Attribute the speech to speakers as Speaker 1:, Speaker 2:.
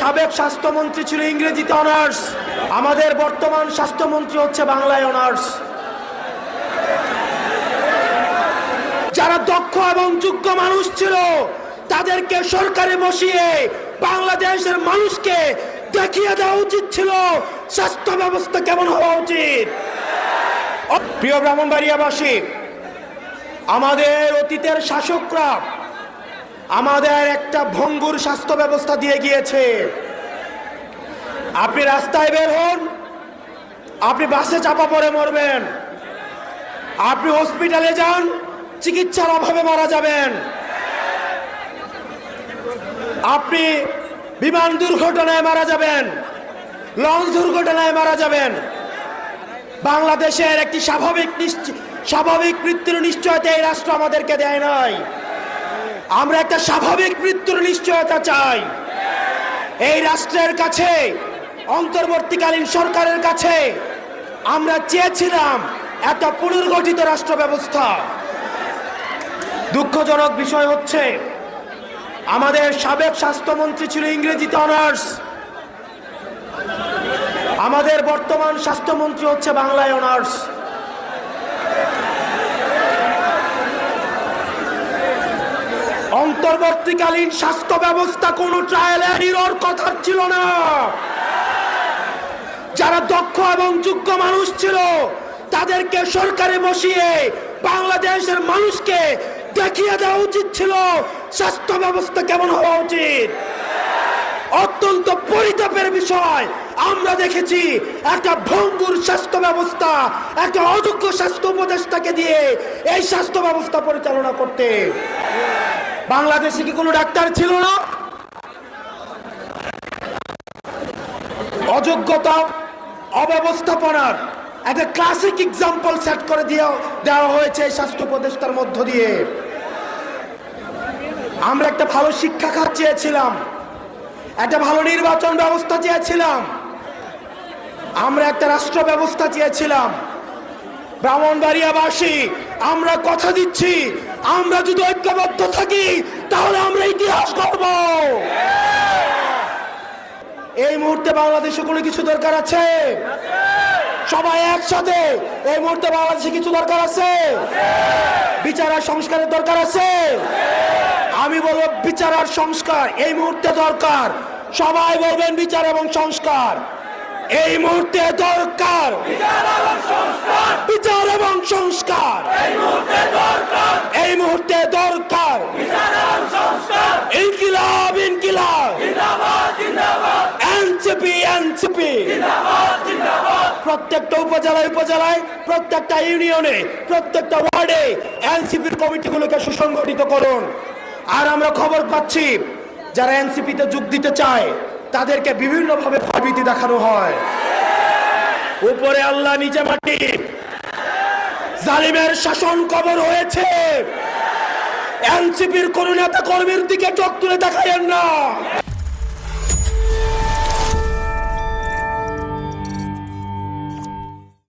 Speaker 1: সাবেক স্বাস্থ্যমন্ত্রী ছিল ইংরেজিতে অনার্স। আমাদের বর্তমান স্বাস্থ্যমন্ত্রী হচ্ছে বাংলায় অনার্স। যারা দক্ষ এবং যোগ্য মানুষ ছিল, তাদেরকে সরকারে বসিয়ে বাংলাদেশের মানুষকে দেখিয়ে দেওয়া উচিত ছিল, স্বাস্থ্য ব্যবস্থা কেমন হওয়া উচিত। প্রিয় ব্রাহ্মণবাড়িয়াবাসী, আমাদের অতীতের শাসকরা আমাদের একটা ভঙ্গুর স্বাস্থ্য ব্যবস্থা দিয়ে গিয়েছে। আপনি রাস্তায় বের হন, আপনি বাসে চাপা পড়ে মরবেন। আপনি হসপিটালে যান, চিকিৎসার অভাবে মারা যাবেন। আপনি বিমান দুর্ঘটনায় মারা যাবেন, লঞ্চ দুর্ঘটনায় মারা যাবেন। বাংলাদেশের একটি স্বাভাবিক স্বাভাবিক মৃত্যুর নিশ্চয়তা এই রাষ্ট্র আমাদেরকে দেয় নাই। আমরা একটা স্বাভাবিক মৃত্যুর নিশ্চয়তা চাই। এই রাষ্ট্রের কাছে, অন্তর্বর্তীকালীন সরকারের কাছে আমরা চেয়েছিলাম একটা পুনর্গঠিত রাষ্ট্র ব্যবস্থা। দুঃখজনক বিষয় হচ্ছে, আমাদের সাবেক স্বাস্থ্যমন্ত্রী ছিল ইংরেজিতে অনার্স। আমাদের বর্তমান স্বাস্থ্যমন্ত্রী হচ্ছে বাংলায় অনার্স। অন্তর্বর্তীকালীন স্বাস্থ্য ব্যবস্থা কোনো ট্রায়াল এরিরর কথা ছিল না। যারা দক্ষ এবং যোগ্য মানুষ ছিল, তাদেরকে সরকারে বসিয়ে বাংলাদেশের মানুষকে দেখিয়ে দেওয়া উচিত ছিল, স্বাস্থ্য ব্যবস্থা কেমন হওয়া উচিত। অত্যন্ত পরিতাপের বিষয়, আমরা দেখেছি একটা ভঙ্গুর স্বাস্থ্য ব্যবস্থা, একটা অযোগ্য স্বাস্থ্য উপদেষ্টাকে দিয়ে এই স্বাস্থ্য ব্যবস্থা পরিচালনা করতে। বাংলাদেশে কি কোনো ডাক্তার ছিল না? অযোগ্যতা, অব্যবস্থাপনার একটা ক্লাসিক এক্সাম্পল সেট করে দিয়ে দেওয়া হয়েছে এই স্বাস্থ্য উপদেষ্টার মধ্য দিয়ে। আমরা একটা ভালো শিক্ষা খাত চেয়েছিলাম, একটা ভালো নির্বাচন ব্যবস্থা চেয়েছিলাম, আমরা একটা রাষ্ট্র ব্যবস্থা চেয়েছিলাম। ব্রাহ্মণবাড়িয়াবাসী, আমরা কথা দিচ্ছি আমরা যদি ঐক্যবদ্ধ থাকি, তাহলে আমরা ইতিহাস করব এই মুহূর্তে বাংলাদেশে কোনো কিছু দরকার আছে? সবাই একসাথে, এই মুহূর্তে বাংলাদেশে কিছু দরকার আছে? বিচার আর সংস্কারের দরকার আছে? আমি বলব বিচার আর সংস্কার, এই মুহূর্তে দরকার। সবাই বলবেন বিচার এবং সংস্কার। এই মুহূর্তে দরকার। বিচার এবং সংস্কার। এই মুহূর্তে দরকার। ইনকিলাব ইনকিলাব। NCP NCP. প্রত্যেকটা উপজেলায় উপজেলায়, প্রত্যেকটা ইউনিয়নে, প্রত্যেকটা ওয়ার্ডে এনসিপির কমিটিগুলোকে সুসংগঠিত করুন। আর আমরা খবর পাচ্ছি, যারা এনসিপিতে যোগ দিতে চায় তাদেরকে বিভিন্নভাবে ভয়ভীতি দেখানো হয়। উপরে আল্লাহ, নিচে মাটি। জালিমের শাসন কবর হয়েছে। এনসিপির কোন নেতা কর্মীর দিকে চোখ তুলে দেখায় না।